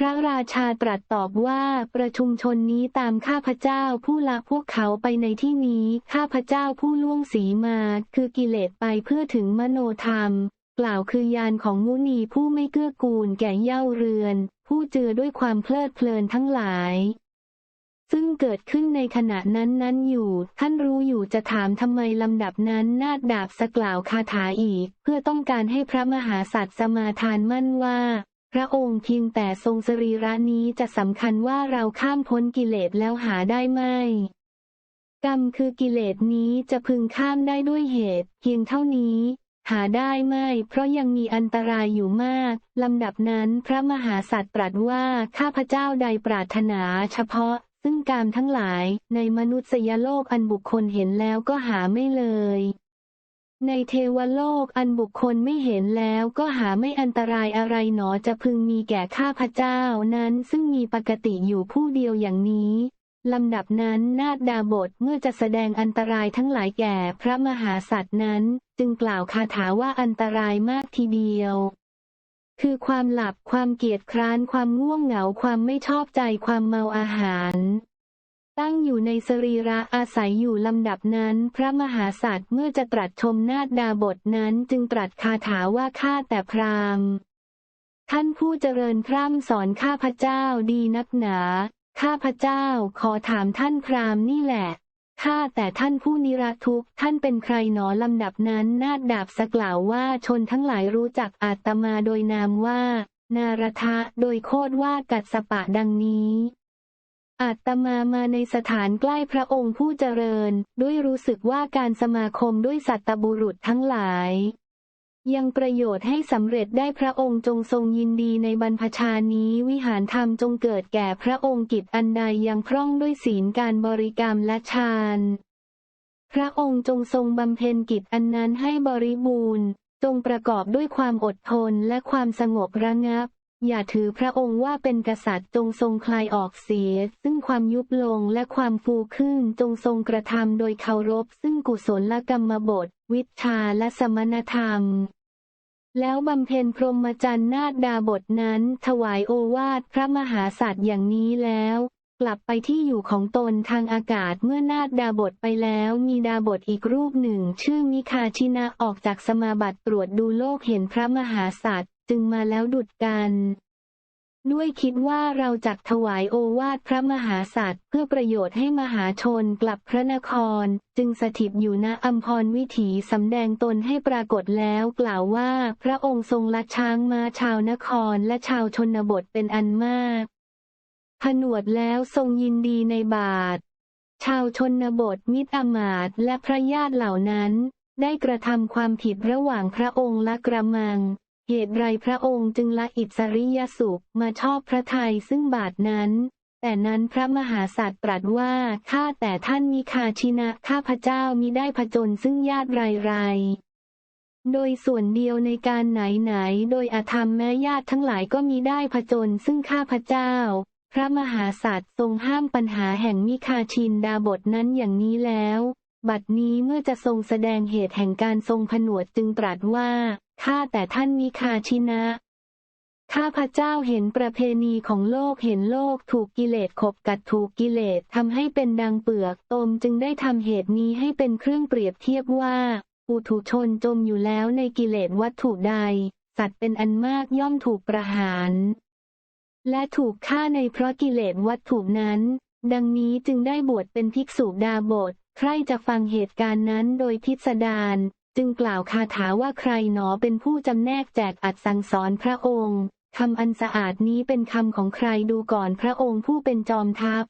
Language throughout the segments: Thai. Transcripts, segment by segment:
พระราชาตรัสตอบว่าประชุมชนนี้ตามข้าพเจ้าผู้ละพวกเขาไปในที่นี้ ข้าพเจ้าผู้ล่วงสีมา คือกิเลสไปเพื่อถึงมโนธรรม กล่าวคือยานของมุนีผู้ไม่เกื้อกูลแก่เย่าเรือน ผู้เจือด้วยความเพลิดเพลินทั้งหลาย ซึ่งเกิดขึ้นในขณะนั้นนั้นอยู่ ท่านรู้อยู่จะถามทำไมลำดับนั้นนาดดาบสกล่าวคาถาอีก เพื่อต้องการให้พระมหาสัตว์สมาทานมั่นว่า พระองค์เพียงแต่ทรงสรีระนี้จะสำคัญว่าเราข้ามพ้นกิเลสแล้วหาได้ไหมกรรมคือกิเลสนี้จะพึงข้ามได้ด้วยเหตุ เพียงเท่านี้ หาได้ไม่ เพราะยังมีอันตรายอยู่มากลำดับนั้นพระมหาสัตว์ตรัสว่าข้าพเจ้าใดปรารถนาเฉพาะ ซึ่งกามทั้งหลายในมนุษยโลกอันบุคคลเห็นแล้วก็หาไม่เลย ในเทวโลกอันบุคคลไม่เห็นแล้วก็หาไม่อันตรายอะไรหนอจะพึงมีแก่ข้าพเจ้านั้นซึ่งมีปกติอยู่ผู้เดียวอย่างนี้ลำดับนั้นนาดดาบทเมื่อจะแสดงอันตรายทั้งหลายแก่พระมหาสัตว์นั้น จึงกล่าวคาถาว่าอันตรายมากทีเดียว คือความหลับความเกียจคร้านความง่วงเหงาความไม่ชอบใจความเมาอาหาร ตั้งอยู่ในสรีระอาศัยอยู่ลำดับนั้น พระมหาสัตว์เมื่อจะตรัสชมนาดดาบทนั้นจึงตรัสคาถาว่าข้าแต่พราหมณ์ ท่านผู้เจริญพร่ำสอนข้าพเจ้าดีนักหนา ข้าพเจ้าขอถามท่านพราหมณ์นี่แหละข้าแต่ท่านผู้นิรทุกท่านเป็นใครหนอลำดับนั้นนาดดาบสกล่าวว่าชนทั้งหลายรู้จักอาตมาโดยนามว่า นารทะโดยโคดว่ากัดสปะดังนี้ อาตมามาในสถานใกล้พระองค์ผู้เจริญ ด้วยรู้สึกว่าการสมาคมด้วยสัตบุรุษทั้งหลาย ยังประโยชน์ให้สำเร็จได้พระองค์จงทรงยินดีในบรรพชานี้วิหารธรรมจงเกิดแก่พระองค์กิจอันใดยังพร่องด้วยศีลการบริกรรมและฌานพระองค์จงทรงบำเพ็ญกิจอันนั้นให้บริบูรณ์ จงประกอบด้วยความอดทนและความสงบระงับ อย่าถือพระองค์ว่าเป็นกษัตริย์จงทรงคลายออกเสีย ซึ่งความยุบลงและความฟูขึ้นจงทรงกระทำโดยเคารพ ซึ่งกุศลกรรมบท วิชาและสมณธรรม แล้วบำเพ็ญพรหมจรรย์นาดดาบทนั้น ถวายโอวาทพระมหาสัตว์อย่างนี้แล้ว กลับไปที่อยู่ของตนทางอากาศเมื่อนาดดาบทไปแล้ว มีดาบทอีกรูปหนึ่ง ชื่อมิคาชินะออกจากสมาบัติตรวจดูโลกเห็นพระมหาสัตว์ จึงมาแล้วดุดกันด้วยคิดว่าเราจักถวายโอวาทพระมหาสัตว์เพื่อประโยชน์ให้มหาชนกลับพระนคร จึงสถิตอยู่ณอัมพรวิถีสำแดงตนให้ปรากฏแล้วกล่าวว่าพระองค์ทรงลัดช้างมาชาวนครและชาวชนบทเป็นอันมากผนวดแล้วทรงยินดีในบาท ชาวชนบทมิตรอมาตและพระญาติเหล่านั้น ได้กระทำความผิดระหว่างพระองค์และกระมัง เหตุไรพระองค์จึงละอิสริยสุขมาชอบพระทัยซึ่งบาทนั้นแต่นั้นพระมหาสัตว์ตรัสว่า ข้าแต่ท่านมิคาชินะ ข้าพเจ้ามิได้ผจญซึ่งญาติไรไร โดยส่วนเดียวในการไหนไหน โดยอาธรรมแม้ญาติทั้งหลายก็มีได้ผจญซึ่งข้าพเจ้า พระมหาสัตว์ทรงห้ามปัญหาแห่งมิคาชินดาบทนั้นอย่างนี้แล้ว บัดนี้เมื่อจะทรงแสดงเหตุแห่งการทรงผนวดจึงตรัสว่า ข้าแต่ท่านมิคาชินะ ข้าพเจ้าเห็นประเพณีของโลกเห็นโลกถูกกิเลสขบกัดถูกกิเลสทำให้เป็นดังเปลือกตมจึงได้ทำเหตุนี้ให้เป็นเครื่องเปรียบเทียบว่าปุถุชนจมอยู่แล้วในกิเลสวัตถุใด สัตว์เป็นอันมากย่อมถูกประหาร และถูกฆ่าในเพราะกิเลสวัตถุนั้น ดังนี้จึงได้บวชเป็นภิกษุดาบท ใครจะฟังเหตุการณ์นั้นโดยพิสดาร จึงกล่าวคาถาว่าใครหนอเป็นผู้จำแนกแจกอัดสั่งสอนพระองค์คำอันสะอาดนี้เป็นคำของใครดูก่อนพระองค์ผู้เป็นจอมทัพ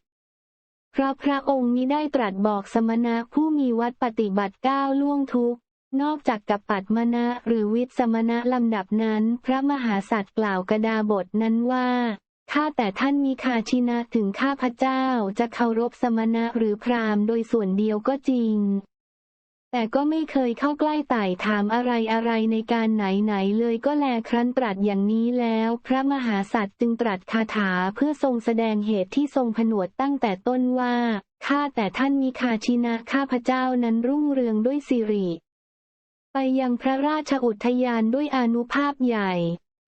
เพราะพระองค์มิได้ตรัสบอกสมณะผู้มีวัดปฏิบัติก้าวล่วงทุกนอกจากกับปัดมณะหรือวิสมณะลำดับนั้น พระมหาสัตว์กล่าวกระดาบทนั้นว่าข้าแต่ท่านมีคาชินะถึงข้าพเจ้าจะเคารพสมณะหรือพราหมณ์โดยส่วนเดียวก็จริง แต่ก็ไม่เคยเข้าใกล้ไต่ถามอะไรอะไรในการไหนไหนเลยก็แลครั้นตรัสอย่างนี้แล้ว พระมหาสัตว์จึงตรัสคาถาเพื่อทรงแสดงเหตุที่ทรงผนวดตั้งแต่ต้นว่า ข้าแต่ท่านมีคาชินะข้าพเจ้านั้นรุ่งเรืองด้วยสิริ ไปยังพระราชอุทยานด้วยอนุภาพใหญ่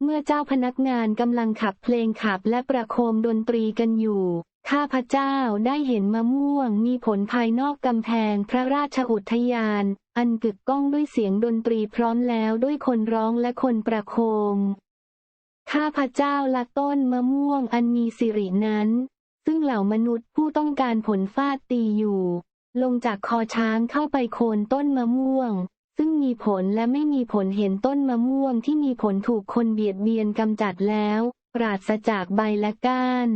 เมื่อเจ้าพนักงานกำลังขับเพลงขับและประโคมดนตรีกันอยู่ ข้าพเจ้าได้เห็นมะม่วงมีผลภายนอกกำแพงพระราชอุทยาน อันกึกก้องด้วยเสียงดนตรีพร้อมแล้วด้วยคนร้องและคนประโคม ข้าพเจ้าละต้นมะม่วงอันมีสิรินั้น ซึ่งเหล่ามนุษย์ผู้ต้องการผลฟาดตีอยู่ ลงจากคอช้างเข้าไปโคนต้นมะม่วง ซึ่งมีผลและไม่มีผลเห็นต้นมะม่วงที่มีผลถูกคนเบียดเบียนกำจัดแล้ว ปราศจากใบและก้าน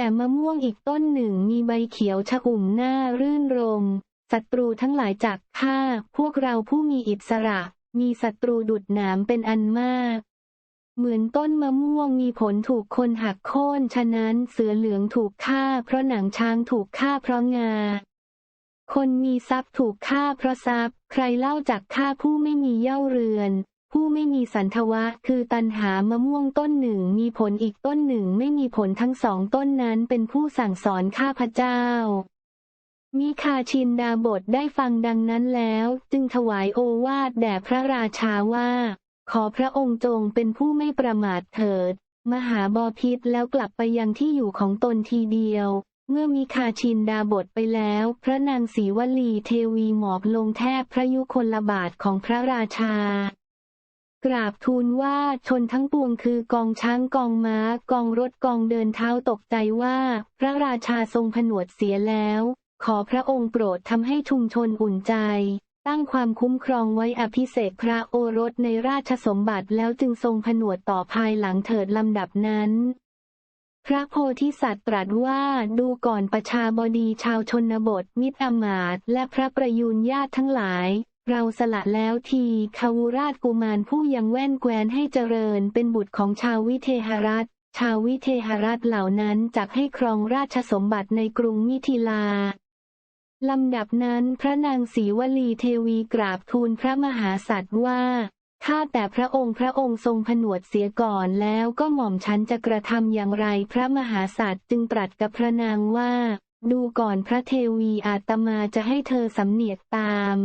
แต่มะม่วงอีกต้นหนึ่งมีใบเขียวชอุ่มหน้ารื่นรมศัตรูทั้งหลายจากข้าพวกเราผู้มีอิสระ มีศัตรูดุดหนามเป็นอันมาก เหมือนต้นมะม่วงมีผลถูกคนหักโค่น ฉะนั้นเสือเหลืองถูกฆ่า เพราะหนังช้างถูกฆ่าเพราะงา คนมีทรัพย์ถูกฆ่าเพราะทรัพย์ ใครเล่าจากฆ่าผู้ไม่มีเย่าเรือน ผู้ไม่มีสันทวะ คือตันหามะม่วงต้นหนึ่งมีผลอีกต้นหนึ่งไม่มีผลทั้งสองต้นนั้นเป็นผู้สั่งสอนข้าพเจ้า มิคาชินดาบทได้ฟังดังนั้นแล้ว จึงถวายโอวาทแด่พระราชาว่า ขอพระองค์จงเป็นผู้ไม่ประมาทเถิด มหาบอพิษแล้วกลับไปยังที่อยู่ของตนทีเดียว เมื่อมิคาชินดาบทไปแล้ว พระนางศรีวลีเทวีหมอบลงแทบพระยุคลบาทของพระราชา กราบทูลว่าชนทั้งปวงคือกองช้างกองม้า กองรถกองเดินเท้าตกใจว่า พระราชาทรงผนวดเสียแล้ว ขอพระองค์โปรดทำให้ชุมชนอุ่นใจ ตั้งความคุ้มครองไว้อภิเษกพระโอรสในราชสมบัติแล้วจึงทรงผนวดต่อภายหลังเถิดลำดับนั้นพระโพธิสัตว์ตรัสว่าดูก่อนประชาบดีชาวชนบท มิตรอมาตและพระประยูนญาติทั้งหลาย เราสละแล้วทีคาวุราชกุมารผู้ยังแว่นแคว้นให้เจริญเป็นบุตรของชาววิเทหรัฐ ชาววิเทหรัฐเหล่านั้นจักให้ครองราชสมบัติในกรุงมิถิลาลำดับนั้นพระนางศรีวลีเทวีกราบทูลพระมหาสัตว์ว่าข้าแต่พระองค์พระองค์ทรงผนวดเสียก่อนแล้วก็หม่อมฉันจะกระทำอย่างไรพระมหาสัตว์จึงตรัสกับพระนางว่า ดูก่อนพระเทวีอาตมาจะให้เธอสำเนียกตาม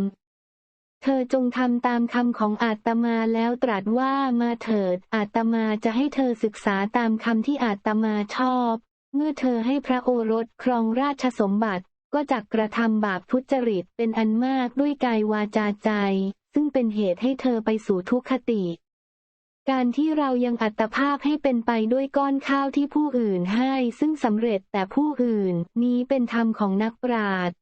เธอจงทำตามคำของอาตมาแล้วตรัสว่ามาเถิด อาตมาจะให้เธอศึกษาตามคำที่อาตมาชอบ เมื่อเธอให้พระโอรสครองราชสมบัติก็จักกระทำบาปทุจริตเป็นอันมากด้วยกายวาจาใจ ซึ่งเป็นเหตุให้เธอไปสู่ทุกขติ การที่เรายังอัตภาพให้เป็นไปด้วยก้อนข้าวที่ผู้อื่นให้ซึ่งสำเร็จแต่ผู้อื่น นี้เป็นธรรมของนักปราชญ์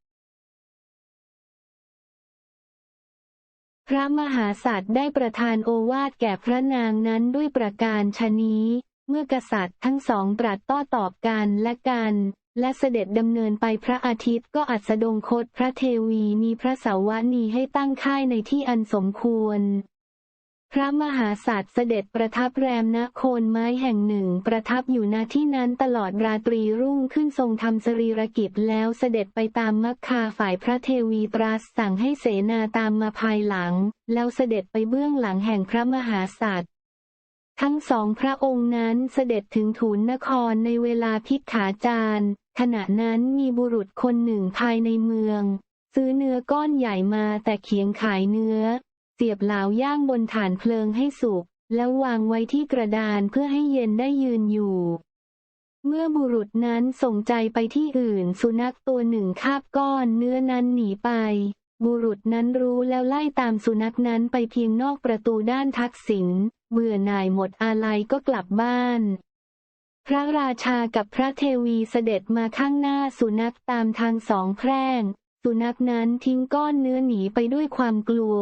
พระมหาสัตว์ได้ประทานโอวาทแก่พระนางนั้นด้วยประการชนี้ เมื่อกษัตริย์ทั้งสองตรัสต้ตอบกันและกัน และเสด็จดำเนินไปพระอาทิตย์ก็อัสดงคตพระเทวีมีพระสาวนีให้ตั้งค่ายในที่อันสมควร พระมหาสัตว์เสด็จประทับแรมณโคนไม้แห่งหนึ่ง ประทับอยู่ณที่นั้นตลอดราตรีรุ่งขึ้นทรงทำสรีรกิจแล้วเสด็จไปตามมัคคาฝ่ายพระเทวีตรัสสั่งให้เสนาตามมาภายหลัง แล้วเสด็จไปเบื้องหลังแห่งพระมหาสัตว์ทั้งสองพระองค์นั้นเสด็จถึงถูนนครในเวลาพิกขาจาร ขณะนั้นมีบุรุษคนหนึ่งภายในเมือง ซื้อเนื้อก้อนใหญ่มาแต่เคียงขายเนื้อ สียบเหลาย่างบนฐานเพลิงให้สุก แล้ววางไว้ที่กระดานเพื่อให้เย็นได้ยืนอยู่ เมื่อบุรุษนั้นส่งใจไปที่อื่น สุนัขตัวหนึ่งคาบก้อนเนื้อนั้นหนีไป บุรุษนั้นรู้แล้วไล่ตามสุนัขนั้นไปเพียงนอกประตูด้านทักษิณเบื่อหน่ายหมดอาลัยก็กลับบ้านพระราชากับพระเทวีเสด็จมาข้างหน้าสุนัขตามทางสองแพร่ง สุนัขนั้นทิ้งก้อนเนื้อหนีไปด้วยความกลัว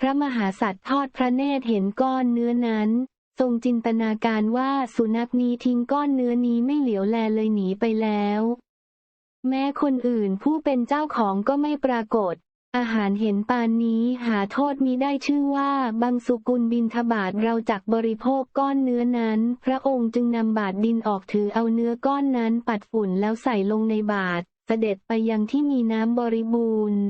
พระมหาสัตว์ทอดพระเนตรเห็นก้อนเนื้อนั้น ทรงจินตนาการว่าสุนัขนี้ทิ้งก้อนเนื้อนี้ไม่เหลียวแลเลยหนีไปแล้ว แม้คนอื่นผู้เป็นเจ้าของก็ไม่ปรากฏ อาหารเห็นปานนี้หาโทษมิได้ชื่อว่าบังสุกุลบินทบาทเราจักบริโภคก้อนเนื้อนั้น พระองค์จึงนำบาทดินออกถือเอาเนื้อก้อนนั้นปัดฝุ่นแล้วใส่ลงในบาทเสด็จไปยังที่มีน้ำบริบูรณ์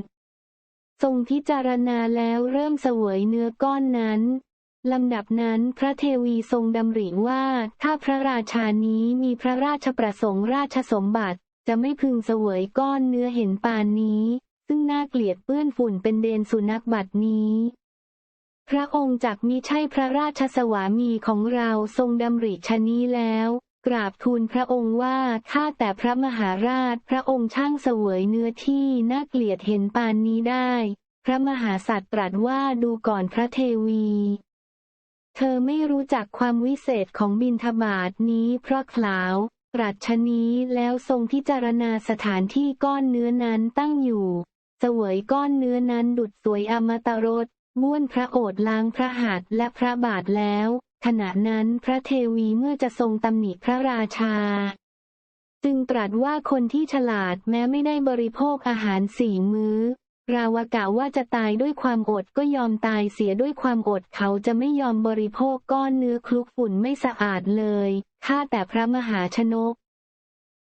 ทรงพิจารณาแล้วเริ่มเสวยเนื้อก้อนนั้นลำดับนั้นพระเทวีทรงดำริว่า ถ้าพระราชานี้มีพระราชประสงค์ราชสมบัติ จะไม่พึงเสวยก้อนเนื้อเห็นปานนี้ ซึ่งน่าเกลียดเปื้อนฝุ่นเป็นเดนสุนัขบัดนี้ พระองค์จักมิใช่พระราชสวามีของเราทรงดำริชะนี้แล้ว กราบทูลพระองค์ว่าข้าแต่พระมหาราชพระองค์ช่างเสวยเนื้อที่น่าเกลียดเห็นปานนี้ได้ พระมหาสัตว์ตรัสว่าดูก่อนพระเทวี เธอไม่รู้จักความวิเศษของบินทบาทนี้เพราะขลาวตรัสชะนี้แล้วทรงพิจารณาสถานที่ก้อนเนื้อนั้นตั้งอยู่ เสวยก้อนเนื้อนั้นดุดสวยอมตะรสม้วนพระโอษล้างพระหัตถ์และพระบาทแล้ว ขณะนั้นพระเทวีเมื่อจะทรงตำหนิพระราชา จึงตรัสว่าคนที่ฉลาดแม้ไม่ได้บริโภคอาหารสี่มื้อ ราวกะว่าจะตายด้วยความอดก็ยอมตายเสียด้วยความอดเขาจะไม่ยอมบริโภคก้อนเนื้อคลุกฝุ่นไม่สะอาดเลยข้าแต่พระมหาชนก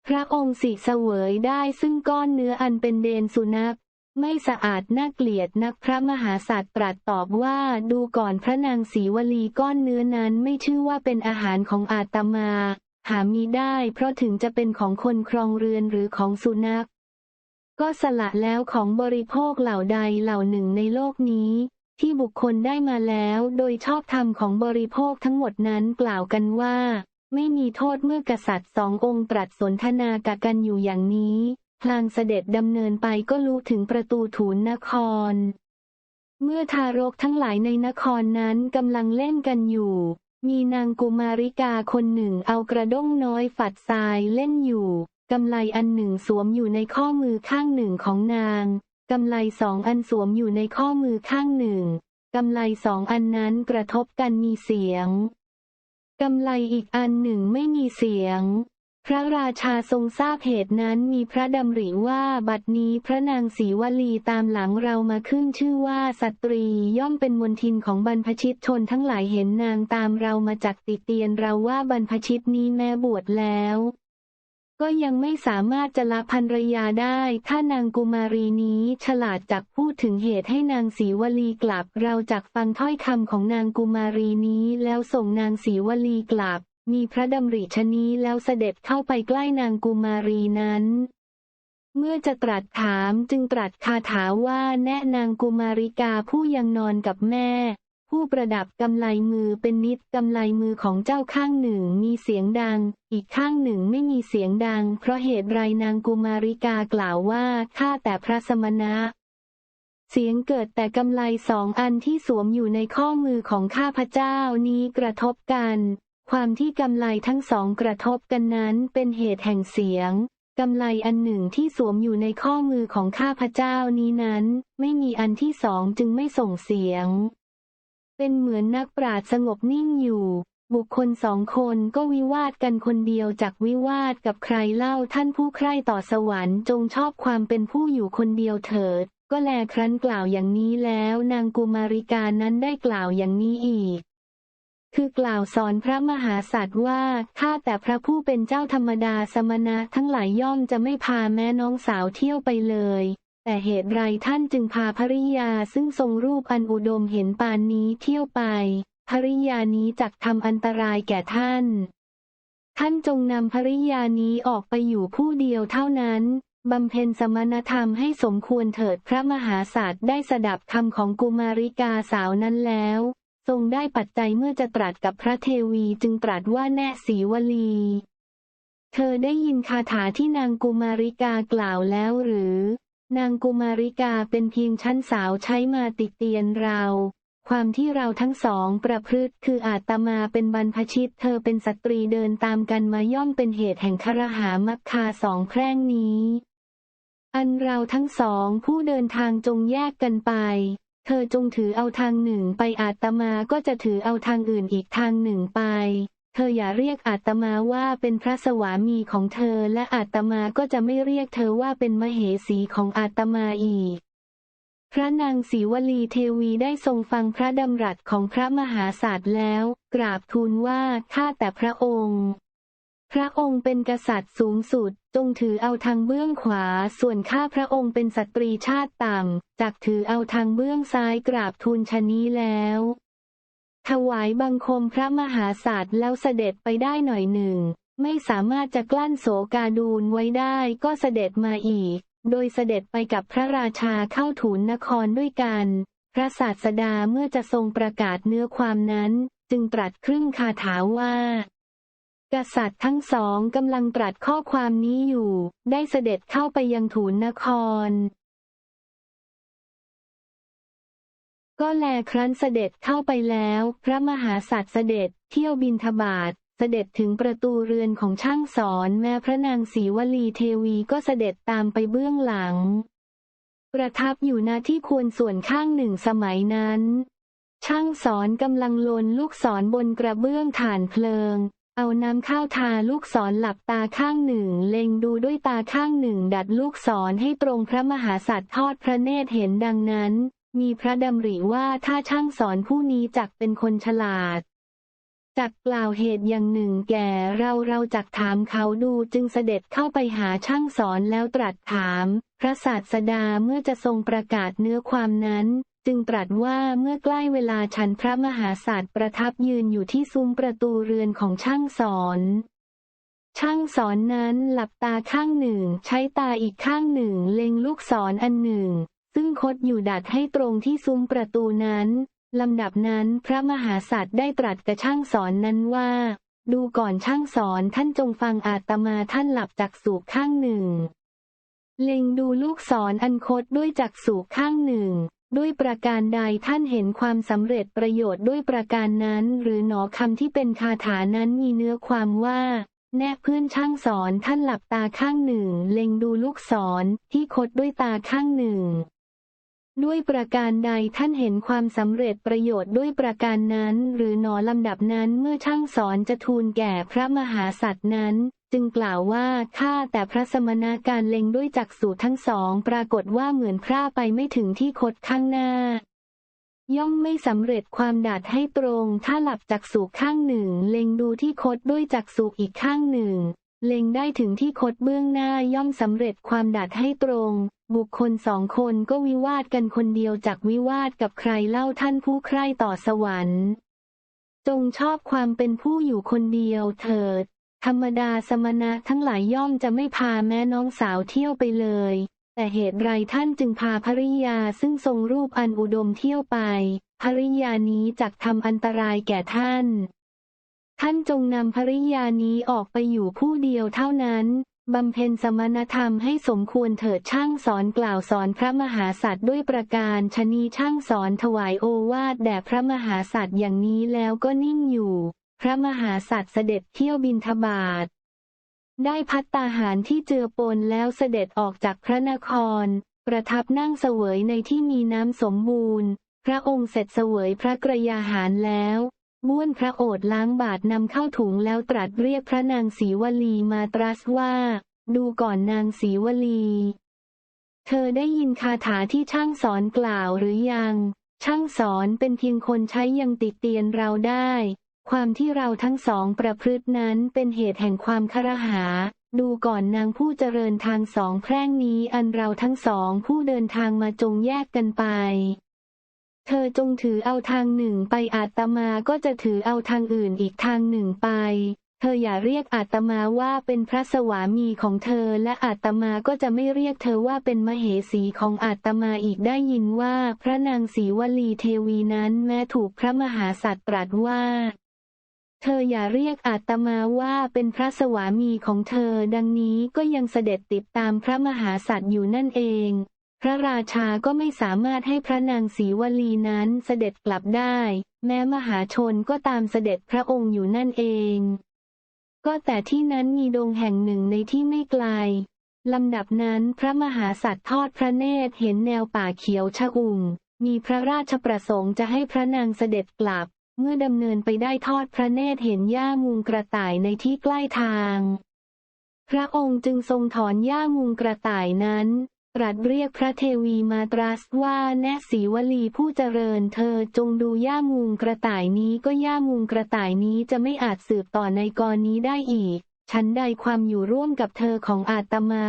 พระองค์สิเสวยได้ซึ่งก้อนเนื้ออันเป็นเดนสุนัข ไม่สะอาดน่าเกลียดนักพระมหาสัตว์ตรัสตอบว่าดูก่อนพระนางศรีวลีก้อนเนื้อนั้นไม่ชื่อว่าเป็นอาหารของอาตมา หามีได้เพราะถึงจะเป็นของคนครองเรือนหรือของสุนัข ก็สละแล้วของบริโภคเหล่าใดเหล่าหนึ่งในโลกนี้ ที่บุคคลได้มาแล้วโดยชอบธรรมของบริโภคทั้งหมดนั้นกล่าวกันว่า ไม่มีโทษเมื่อกษัตริย์สององค์ตรัสสนทนากับกันอยู่อย่างนี้ พลางเสด็จดำเนินไปก็รู้ถึงประตูถูนนคร เมื่อทารกทั้งหลายในนครนั้นกำลังเล่นกันอยู่ มีนางกุมาริกาคนหนึ่งเอากระด้งน้อยฝัดทรายเล่นอยู่กำไลอันหนึ่งสวมอยู่ในข้อมือข้างหนึ่งของนางกำไลสองอันสวมอยู่ในข้อมือข้างหนึ่งกำไลสองอันนั้นกระทบกันมีเสียงกำไลอีกอันหนึ่งไม่มีเสียง พระราชาทรงทราบเหตุนั้นมีพระดำริว่าบัดนี้พระนางศรีวลีตามหลังเรามาขึ้นชื่อว่าสตรีย่อมเป็นมนทินของบรรพชิตชนทั้งหลายเห็นนางตามเรามาจากติเตียนเราว่าบรรพชิตนี้แม่บวชแล้ว ก็ยังไม่สามารถจะละภรรยาได้ ถ้านางกุมารีนี้ฉลาดจักพูดถึงเหตุให้นางศรีวลีกลับ เราจักฟังถ้อยคำของนางกุมารีนี้แล้วส่งนางศรีวลีกลับ มีพระดำริชนี้แล้วเสด็จเข้าไปใกล้นางกุมารีนั้น เมื่อจะตรัสถามจึงตรัสคาถาว่าแนะนางกุมาริกาผู้ยังนอนกับแม่ ผู้ประดับกำไลมือเป็นนิดกำไลมือของเจ้าข้างหนึ่งมีเสียงดัง อีกข้างหนึ่งไม่มีเสียงดัง เพราะเหตุไรนางกุมาริกากล่าวว่าข้าแต่พระสมณะเสียงเกิดแต่กำไลสองอันที่สวมอยู่ในข้อมือของข้าพเจ้านี้กระทบกัน ความที่กำไลทั้งสองกระทบกันนั้นเป็นเหตุแห่งเสียงกำไลอันหนึ่งที่สวมอยู่ในข้อมือของข้าพเจ้านี้นั้น ไม่มีอันที่สองจึงไม่ส่งเสียง เป็นเหมือนนักปราชญ์สงบนิ่งอยู่ บุคคลสองคนก็วิวาทกันคนเดียวจากวิวาทกับใครเล่าท่านผู้ใคร่ต่อสวรรค์จงชอบความเป็นผู้อยู่คนเดียวเถิด ก็แลครั้นกล่าวอย่างนี้แล้ว นางกุมาริกานั้นได้กล่าวอย่างนี้อีก คือกล่าวสอนพระมหาสัตว์ว่า ข้าแต่พระผู้เป็นเจ้าธรรมดาสมณะทั้งหลายย่อมจะไม่พาแม่น้องสาวเที่ยวไปเลย แต่เหตุไรท่านจึงพาภริยาซึ่งทรงรูปอันอุดมเห็นปานนี้เที่ยวไป ภริยานี้จักทำอันตรายแก่ท่าน ท่านจงนำภริยานี้ออกไปอยู่ผู้เดียวเท่านั้นบำเพ็ญสมณธรรมให้สมควรเถิดพระมหาศาสตร์ได้สดับคำของกุมาริกาสาวนั้นแล้ว ทรงได้ปัจจัยเมื่อจะตรัสกับพระเทวีจึงตรัสว่าแน่สีวลี เธอได้ยินคาถาที่นางกุมาริกากล่าวแล้วหรือ นางกุมาริกาเป็นเพียงชั้นสาวใช้มาติเตียนเรา ความที่เราทั้งสองประพฤติคืออาตมาเป็นบรรพชิต เธอเป็นสตรีเดินตามกันมาย่อมเป็นเหตุแห่งครหามัคคาสองแพร่งนี้ อันเราทั้งสองผู้เดินทางจงแยกกันไป เธอจงถือเอาทางหนึ่งไปอาตมาก็จะถือเอาทางอื่นอีกทางหนึ่งไป เธออย่าเรียกอาตมาว่าเป็นพระสวามีของเธอและอาตมาก็จะไม่เรียกเธอว่าเป็นมเหสีของอาตมาอีก พระนางศรีวลีเทวีได้ทรงฟังพระดำรัสของพระมหาศาสตร์แล้ว กราบทูลว่าข้าแต่พระองค์ พระองค์เป็นกษัตริย์สูงสุด จงถือเอาทางเบื้องขวา ส่วนข้าพระองค์เป็นสตรีชาติต่ำจักถือเอาทางเบื้องซ้ายกราบทูลชะนี้แล้ว ถวายบังคมพระมหาศาสตร์แล้วเสด็จไปได้หน่อยหนึ่ง ไม่สามารถจะกลั้นโศกาดูนไว้ได้ก็เสด็จมาอีก โดยเสด็จไปกับพระราชาเข้าถูนนครด้วยกัน พระศาสดาเมื่อจะทรงประกาศเนื้อความนั้น จึงตรัสครึ่งคาถาว่า กษัตริย์ทั้งสองกำลังตรัสข้อความนี้อยู่ ได้เสด็จเข้าไปยังถูนนคร ก็แลครั้นเสด็จเข้าไปแล้ว พระมหาสัตว์เสด็จเที่ยวบินทบาทเสด็จถึงประตูเรือนของช่างสอนแม้พระนางศรีวลีเทวีก็เสด็จตามไปเบื้องหลัง ประทับอยู่ณที่ควรส่วนข้างหนึ่งสมัยนั้น ช่างสอนกำลังลนลูกศรบนกระเบื้องฐานเพลิง เอาน้ำข้าวทาลูกศรหลับตาข้างหนึ่ง เล็งดูด้วยตาข้างหนึ่ง ดัดลูกศรให้ตรงพระมหาสัตว์ทอดพระเนตรเห็นดังนั้น มีพระดำริว่าถ้าช่างสอนผู้นี้จักเป็นคนฉลาดจักกล่าวเหตุอย่างหนึ่งแก่เราเราจักถามเขาดูจึงเสด็จเข้าไปหาช่างสอนแล้วตรัสถาม พระศาสดาเมื่อจะทรงประกาศเนื้อความนั้น จึงตรัสว่าเมื่อใกล้เวลาฉันพระมหาศาสตร์ประทับยืนอยู่ที่ซุ้มประตูเรือนของช่างสอนช่างสอนนั้นหลับตาข้างหนึ่ง ใช้ตาอีกข้างหนึ่ง เล็งลูกศรออันหนึ่ง ซึ่งคดอยู่ดัดให้ตรงที่ซุ้มประตูนั้นลำดับนั้นพระมหาสัตว์ได้ตรัสกับช่างสอนนั้นว่า ดูก่อนช่างสอนท่านจงฟังอาตมาท่านหลับจักสูข้างหนึ่ง เล็งดูลูกศรออันคดด้วยจักสูข้างหนึ่ง ด้วยประการใดท่านเห็นความสำเร็จประโยชน์ด้วยประการนั้น หรือหนอคำที่เป็นคาถานั้นมีเนื้อความว่า แน่เพื่อนช่างสอนท่านหลับตาข้างหนึ่ง เล็งดูลูกศรที่คดด้วยตาข้างหนึ่ง ด้วยประการใดท่านเห็นความสำเร็จประโยชน์ด้วยประการนั้น หรือหนอลำดับนั้นเมื่อช่างสอนจะทูลแก่พระมหาสัตว์นั้น จึงกล่าวว่าข้าแต่พระสมณาการเล็งด้วยจักษุทั้งสองปรากฏว่าเหมือนพระไปไม่ถึงที่คดข้างหน้า ย่อมไม่สำเร็จความดัดให้ตรง ถ้าหลับจักษุข้างหนึ่ง เล็งดูที่คดด้วยจักษุอีกข้างหนึ่ง เล็งได้ถึงที่คดเบื้องหน้าย่อมสำเร็จความดัดให้ตรง บุคคลสองคนก็วิวาทกันคนเดียวจากวิวาทกับใครเล่าท่านผู้ใคร่ต่อสวรรค์ จงชอบความเป็นผู้อยู่คนเดียวเถิด ธรรมดาสมณะทั้งหลายย่อมจะไม่พาแม่น้องสาวเที่ยวไปเลย แต่เหตุไรท่านจึงพาภริยาซึ่งทรงรูปอันอุดมเที่ยวไปภริยานี้จักทำอันตรายแก่ท่าน ท่านจงนำภริยานี้ออกไปอยู่ผู้เดียวเท่านั้นบำเพ็ญสมณธรรมให้สมควรเถิดช่างสอนกล่าวสอนพระมหาสัตว์ด้วยประการชนีช่างสอนถวายโอวาทแด่พระมหาสัตว์อย่างนี้แล้วก็นิ่งอยู่ พระมหาสัตว์เสด็จเที่ยวบินทบาท ได้พัตตาหารที่เจือปนแล้วเสด็จออกจากพระนคร ประทับนั่งเสวยในที่มีน้ำสมบูรณ์ พระองค์เสร็จเสวยพระกระยาหารแล้วบ้วนพระโอษล้างบาทนำเข้าถุงแล้วตรัสเรียกพระนางศรีวลีมาตรัสว่า ดูก่อนนางศรีวลี เธอได้ยินคาถาที่ช่างสอนกล่าวหรือยัง ช่างสอนเป็นเพียงคนใช้ยังติเตียนเราได้ ความที่เราทั้งสองประพฤตินั้นเป็นเหตุแห่งความคารหา ดูก่อนนางผู้เจริญทางสองแพร่งนี้อันเราทั้งสองผู้เดินทางมาจงแยกกันไป เธอจงถือเอาทางหนึ่งไปอาตมาก็จะถือเอาทางอื่นอีกทางหนึ่งไป เธออย่าเรียกอาตมาว่าเป็นพระสวามีของเธอและอาตมาก็จะไม่เรียกเธอว่าเป็นมเหสีของอาตมาอีกได้ยินว่าพระนางศรีวลีเทวีนั้นแม้ถูกพระมหาสัตว์ตรัสว่า เธออย่าเรียกอาตมาว่าเป็นพระสวามีของเธอ ดังนี้ก็ยังเสด็จติดตามพระมหาสัตว์อยู่นั่นเอง พระราชาก็ไม่สามารถให้พระนางศรีวลีนั้นเสด็จกลับได้ แม้มหาชนก็ตามเสด็จพระองค์อยู่นั่นเอง ก็แต่ที่นั้นมีดงแห่งหนึ่งในที่ไม่ไกลลำดับนั้นพระมหาสัตว์ทอดพระเนตรเห็นแนวป่าเขียวชอุ่มมีพระราชประสงค์จะให้พระนางเสด็จกลับ เมื่อดำเนินไปได้ทอดพระเนตรเห็นหญ้างูกระต่ายในที่ใกล้ทาง พระองค์จึงทรงถอนหญ้างูกระต่ายนั้น ตรัสเรียกพระเทวีมาตรัสว่าแนสีวลีผู้เจริญเธอจงดูย่างูกระต่ายนี้ก็ย่างูกระต่ายนี้จะไม่อาจสืบต่อในกรนี้ได้อีก ฉันใดความอยู่ร่วมกับเธอของอาตมา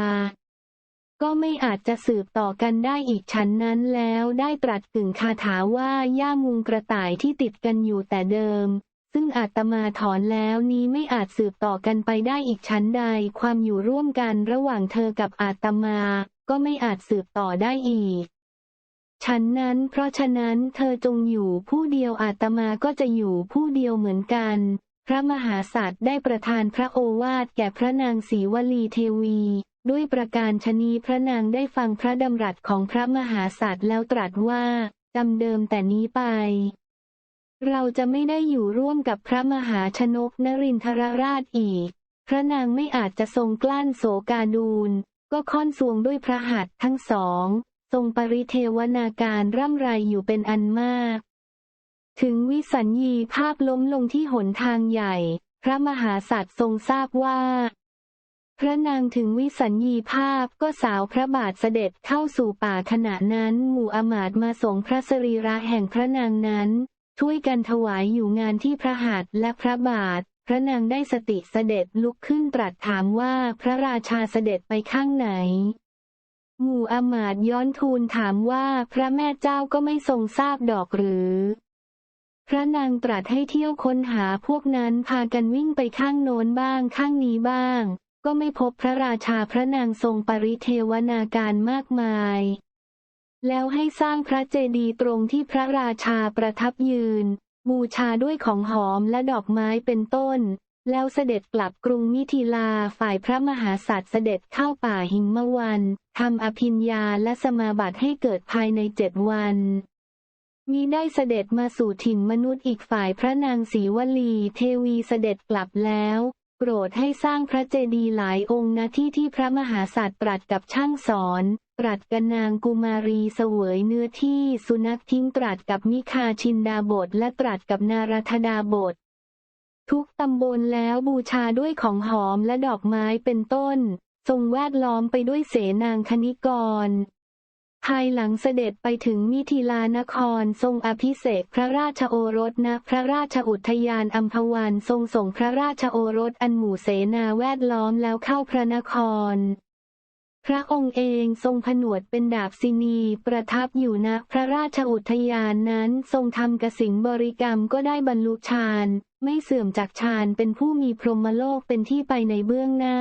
ก็ไม่อาจจะสืบต่อกันได้อีกฉันนั้นแล้วได้ตรัสกึ่งคาถาว่าย่างูกระต่ายที่ติดกันอยู่แต่เดิม ซึ่งอาตมาถอนแล้วนี้ไม่อาจสืบต่อกันไปได้อีกชั้นใด ความอยู่ร่วมกันระหว่างเธอกับอาตมา ก็ไม่อาจสืบต่อได้อีกฉันนั้นเพราะฉะนั้นเธอจงอยู่ผู้เดียวอาตมาก็จะอยู่ผู้เดียวเหมือนกัน พระมหาสัตว์ได้ประทานพระโอวาทแก่พระนางศรีวลีเทวี ด้วยประการชนีพระนางได้ฟังพระดำรัสของพระมหาสัตว์แล้วตรัสว่าจำเดิมแต่นี้ไป เราจะไม่ได้อยู่ร่วมกับพระมหาชนกนรินทรราชอีก พระนางไม่อาจจะทรงกลั้นโศกาดูล ก็ค่อนสวงด้วยพระหัตถ์ทั้งสอง ทรงปริเทวนาการร่ำไรอยู่เป็นอันมาก ถึงวิสัญญีภาพล้มลงที่หนทางใหญ่ พระมหาสัตว์ทรงทราบว่า พระนางถึงวิสัญญีภาพก็สาวพระบาทเสด็จเข้าสู่ป่าขณะนั้น หมู่อมาตมาส่งพระสรีระแห่งพระนางนั้นช่วยกันถวายอยู่งานที่พระหัตถ์และพระบาท พระนางได้สติเสด็จลุกขึ้นตรัสถามว่าพระราชาเสด็จไปข้างไหน หมู่อมาตย้อนทูลถามว่าพระแม่เจ้าก็ไม่ทรงทราบดอกหรือ พระนางตรัสให้เที่ยวค้นหาพวกนั้นพากันวิ่งไปข้างโน้นบ้างข้างนี้บ้าง ก็ไม่พบพระราชาพระนางทรงปริเทวนาการมากมาย แล้วให้สร้างพระเจดีย์ตรงที่พระราชาประทับยืน บูชาด้วยของหอมและดอกไม้เป็นต้น แล้วเสด็จกลับกรุงมิถิลาฝ่ายพระมหาสัตว์เสด็จเข้าป่าหิมวันทำอภิญญาและสมาบัติให้เกิดภายในเจ็ดวันมีได้เสด็จมาสู่ถิ่นมนุษย์อีกฝ่ายพระนางศรีวลีเทวีเสด็จกลับแล้ว โปรดให้สร้างพระเจดีย์หลายองค์ณที่ที่พระมหาสัตว์ตรัสกับช่างสอนตรัสกับนางกุมารีเสวยเนื้อที่สุนัขทิ้งตรัสกับมิคาชินดาบทและตรัสกับนารัธดาบท ทุกตำบลแล้วบูชาด้วยของหอมและดอกไม้เป็นต้น ทรงแวดล้อมไปด้วยเสนางคณิกร ภายหลังเสด็จไปถึงมิถิลานครทรงอภิเษกพระราชโอรสณพระราชอุทยานอัมพวันทรงส่งพระราชโอรสอันหมู่เสนาแวดล้อมแล้วเข้าพระนคร พระองค์เองทรงผนวดเป็นดาบสินีประทับอยู่ณพระราชอุทยานนั้นทรงทำกสินบริกรรมก็ได้บรรลุฌานไม่เสื่อมจากฌานเป็นผู้มีพรหมโลกเป็นที่ไปในเบื้องหน้า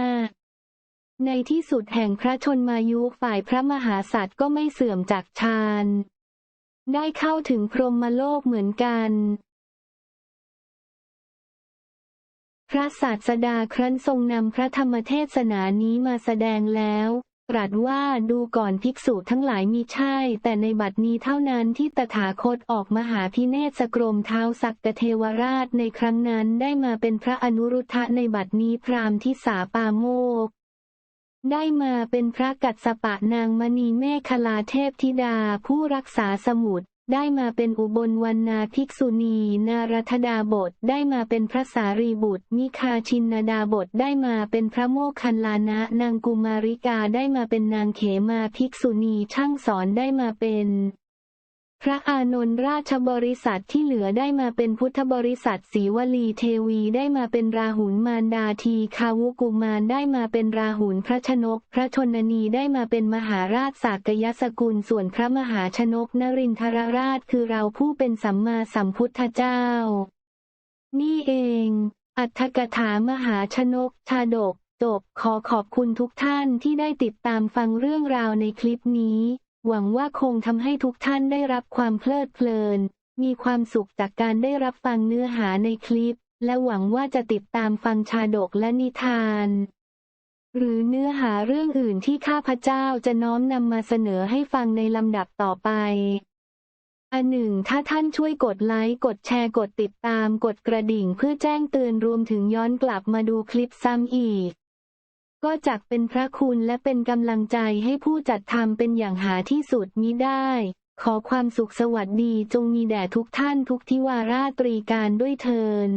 ในที่สุดแห่งพระชนมายุฝ่ายพระมหาสัตว์ก็ไม่เสื่อมจากฌาน ได้เข้าถึงพรหมโลกเหมือนกัน พระศาสดาครั้นทรงนำพระธรรมเทศนานี้มาแสดงแล้ว ตรัสว่าดูก่อนภิกษุทั้งหลายมีใช่ แต่ในบัดนี้เท่านั้นที่ตถาคตออกมหาพิเนศกรมเท้าสักกเทวราชในครั้งนั้นได้มาเป็นพระอนุรุทธะในบัดนี้พรามที่สาปาโมก ได้มาเป็นพระกัสสปะนางมณีเมฆลาเทพธิดาผู้รักษาสมุทรได้มาเป็นอุบลวันนาภิกษุณี นารัธดาบทได้มาเป็นพระสารีบุตร มิคาชินนาดาบทได้มาเป็นพระโมคคัลลานะ นางกุมาริกาได้มาเป็นนางเขมาภิกษุณีช่างสอนได้มาเป็น พระอานนท์ราชบริษัทที่เหลือได้มาเป็นพุทธบริษัทศรีวลีเทวีได้มาเป็นราหุลมารดาทีคาวุกุมารได้มาเป็นราหุลพระชนก พระชนนีได้มาเป็นมหาราชสากยสกุลส่วนพระมหาชนกนรินทรราชคือเราผู้เป็นสัมมาสัมพุทธเจ้า นี่เอง อัตถกถามหาชนก ชาดกจบขอขอบคุณทุกท่านที่ได้ติดตามฟังเรื่องราวในคลิปนี้ หวังว่าคงทำให้ทุกท่านได้รับความเพลิดเพลิน มีความสุขจากการได้รับฟังเนื้อหาในคลิป และหวังว่าจะติดตามฟังชาดกและนิทาน หรือเนื้อหาเรื่องอื่นที่ข้าพเจ้าจะน้อมนำมาเสนอให้ฟังในลำดับต่อไป อันหนึ่ง ถ้าท่านช่วยกดไลค์ กดแชร์ กดติดตาม กดกระดิ่งเพื่อแจ้งเตือนรวมถึงย้อนกลับมาดูคลิปซ้ำอีก ก็จักเป็นพระคุณและเป็นกำลังใจให้ผู้จัดทำเป็นอย่างหาที่สุดมิได้ ขอความสุขสวัสดีจงมีแด่ทุกท่านทุกทิวาราตรีการด้วยเทิน